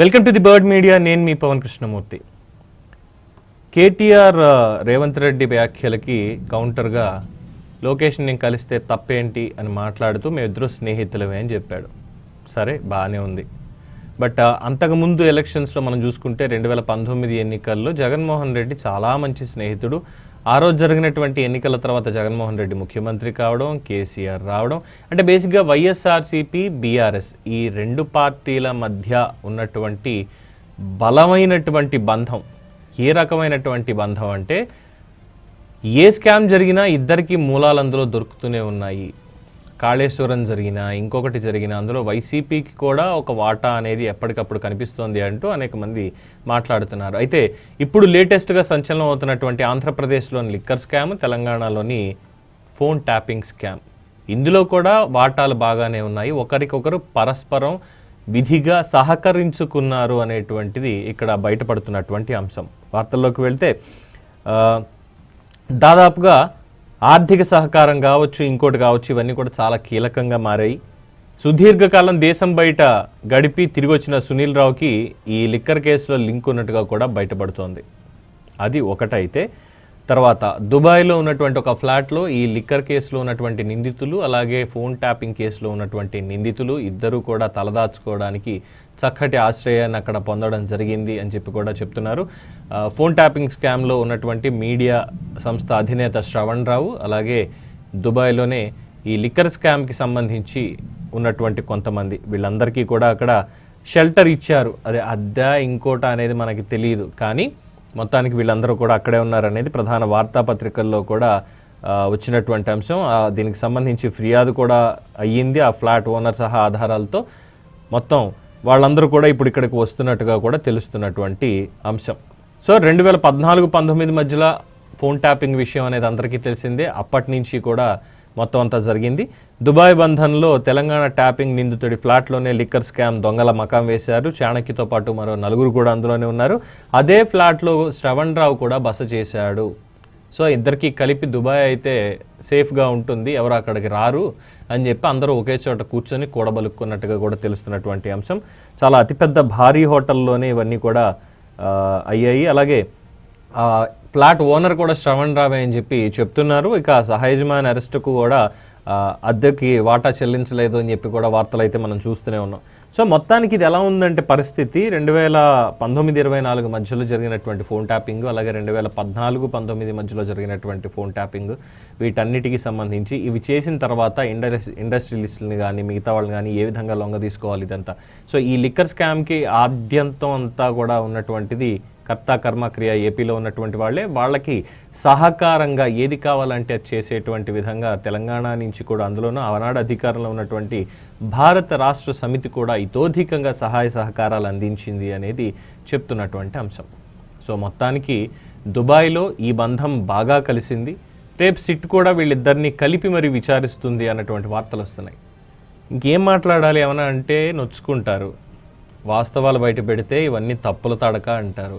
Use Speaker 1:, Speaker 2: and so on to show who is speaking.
Speaker 1: Welcome to the Bird Media. నేను మీ పవన్ కృష్ణమూర్తి. కేటీఆర్ రేవంత్ రెడ్డి వ్యాఖ్యలకి కౌంటర్గా లోకేష్ నేను కలిస్తే తప్పేంటి అని మాట్లాడుతూ మేమిద్దరు స్నేహితులమే అని చెప్పాడు. సరే బాగానే ఉంది. బట్ అంతకుముందు ఎలక్షన్స్లో మనం చూసుకుంటే రెండు వేల పంతొమ్మిది ఎన్నికల్లో జగన్మోహన్ రెడ్డి చాలా మంచి స్నేహితుడు. ఆ రోజు జరిగినటువంటి ఎన్నికల తర్వాత జగన్మోహన్ రెడ్డి ముఖ్యమంత్రి కావడం కేసీఆర్ రావడం అంటే బేసిక్గా వైఎస్ఆర్సీపీ బీఆర్ఎస్ ఈ రెండు పార్టీల మధ్య ఉన్నటువంటి బలమైనటువంటి బంధం. ఏ రకమైనటువంటి బంధం అంటే ఏ స్కామ్ జరిగినా ఇద్దరికి మూలాలు అందులో దొరుకుతూనే ఉన్నాయి. కాళేశ్వరం జరిగిన ఇంకొకటి జరిగిన అందులో వైసీపీకి కూడా ఒక వాటా అనేది ఎప్పటికప్పుడు కనిపిస్తోంది అంటూ అనేక మంది మాట్లాడుతున్నారు. అయితే ఇప్పుడు లేటెస్ట్గా సంచలనం అవుతున్నటువంటి ఆంధ్రప్రదేశ్లోని లిక్కర్ స్కామ్ తెలంగాణలోని ఫోన్ ట్యాపింగ్ స్కామ్. ఇందులో కూడా వాటాలు బాగానే ఉన్నాయి. ఒకరికొకరు పరస్పరం విధిగా సహకరించుకున్నారు అనేటువంటిది ఇక్కడ బయటపడుతున్నటువంటి అంశం. వార్తల్లోకి వెళ్తే దాదాపుగా ఆర్థిక సహకారం కావచ్చు ఇంకోటి కావచ్చు ఇవన్నీ కూడా చాలా కీలకంగా మారాయి. సుదీర్ఘకాలం దేశం బయట గడిపి తిరిగి వచ్చిన సునీల్ రావుకి ఈ లిక్కర్ కేసులో లింక్ ఉన్నట్టుగా కూడా బయటపడుతోంది. అది ఒకటైతే తర్వాత దుబాయ్లో ఉన్నటువంటి ఒక ఫ్లాట్లో ఈ లిక్కర్ కేసులో ఉన్నటువంటి నిందితులు అలాగే ఫోన్ ట్యాపింగ్ కేసులో ఉన్నటువంటి నిందితులు ఇద్దరూ కూడా తలదాచుకోవడానికి చక్కటి ఆశ్రయాన్ని అక్కడ పొందడం జరిగింది అని చెప్పి కూడా చెప్తున్నారు. ఫోన్ ట్యాపింగ్ స్కామ్లో ఉన్నటువంటి మీడియా సంస్థ అధినేత శ్రవణ్ రావు అలాగే దుబాయ్లోనే ఈ లిక్కర్ స్కామ్కి సంబంధించి ఉన్నటువంటి కొంతమంది. వీళ్ళందరికీ కూడా అక్కడ షెల్టర్ ఇచ్చారు. అదే అద్దె ఇంకోట అనేది మనకి తెలియదు కానీ మొత్తానికి వీళ్ళందరూ కూడా అక్కడే ఉన్నారనేది ప్రధాన వార్తాపత్రికల్లో కూడా వచ్చినటువంటి అంశం. దీనికి సంబంధించి ఫిర్యాదు కూడా అయ్యింది. ఆ ఫ్లాట్ ఓనర్ సహా ఆధారాలతో మొత్తం వాళ్ళందరూ కూడా ఇప్పుడు ఇక్కడికి వస్తున్నట్టుగా కూడా తెలుస్తున్నటువంటి అంశం. సో రెండు వేల పద్నాలుగు పంతొమ్మిది మధ్యలో ఫోన్ ట్యాపింగ్ విషయం అనేది అందరికీ తెలిసిందే. అప్పటి నుంచి కూడా మొత్తం అంతా జరిగింది. దుబాయ్ బంధన్లో తెలంగాణ ట్యాపింగ్ నిందితుడి ఫ్లాట్లోనే లిక్కర్ స్కామ్ దొంగల మకాం వేశారు. చాణక్యతో పాటు మరో నలుగురు కూడా అందులోనే ఉన్నారు. అదే ఫ్లాట్లో శ్రవణ్ రావు కూడా బస చేశాడు. సో ఇద్దరికి కలిపి దుబాయ్ అయితే సేఫ్గా ఉంటుంది. ఎవరు అక్కడికి రారు అని చెప్పి అందరూ ఒకే చోట కూర్చొని కూడబలుక్కున్నట్టుగా కూడా తెలుస్తున్నటువంటి అంశం. చాలా అతిపెద్ద భారీ హోటల్లోనే ఇవన్నీ కూడా అయ్యాయి. అలాగే ఫ్లాట్ ఓనర్ కూడా శ్రవణ్ రావే అని చెప్పి చెప్తున్నారు. ఇక సహాయజమాన్ అరెస్టుకు కూడా అద్దెకి వాటా చెల్లించలేదు అని చెప్పి కూడా వార్తలు అయితే మనం చూస్తూనే ఉన్నాం. సో మొత్తానికి ఇది ఎలా ఉందంటే పరిస్థితి రెండు వేల పంతొమ్మిది ఇరవై నాలుగు మధ్యలో జరిగినటువంటి ఫోన్ ట్యాపింగ్ అలాగే రెండు వేల పద్నాలుగు పంతొమ్మిది మధ్యలో జరిగినటువంటి ఫోన్ ట్యాపింగ్ వీటన్నిటికీ సంబంధించి ఇవి చేసిన తర్వాత ఇండస్ ఇండస్ట్రియలిస్టులని కానీ మిగతా వాళ్ళని కానీ ఏ విధంగా లొంగ తీసుకోవాలి ఇదంతా. సో ఈ లిక్కర్ స్కామ్కి ఆద్యంతం అంతా కూడా ఉన్నటువంటిది కర్త కర్మక్రియ ఏపీలో ఉన్నటువంటి వాళ్ళే వాళ్ళకి సహకారంగా ఏది కావాలంటే అది చేసేటువంటి విధంగా తెలంగాణ నుంచి కూడా అందులోనూ ఆనాడు అధికారంలో ఉన్నటువంటి భారత రాష్ట్ర సమితి కూడా ఇతోధికంగా సహాయ సహకారాలు అందించింది అనేది చెప్తున్నటువంటి అంశం. సో మొత్తానికి దుబాయ్లో ఈ బంధం బాగా కలిసింది. రేపు సిట్ కూడా వీళ్ళిద్దరిని కలిపి మరి విచారిస్తుంది అన్నటువంటి వార్తలు వస్తున్నాయి. ఇంకేం మాట్లాడాలి ఏమైనా అంటే నొచ్చుకుంటారు. వాస్తవాలు బయట పెడితే ఇవన్నీ తప్పుల తడక అంటారు.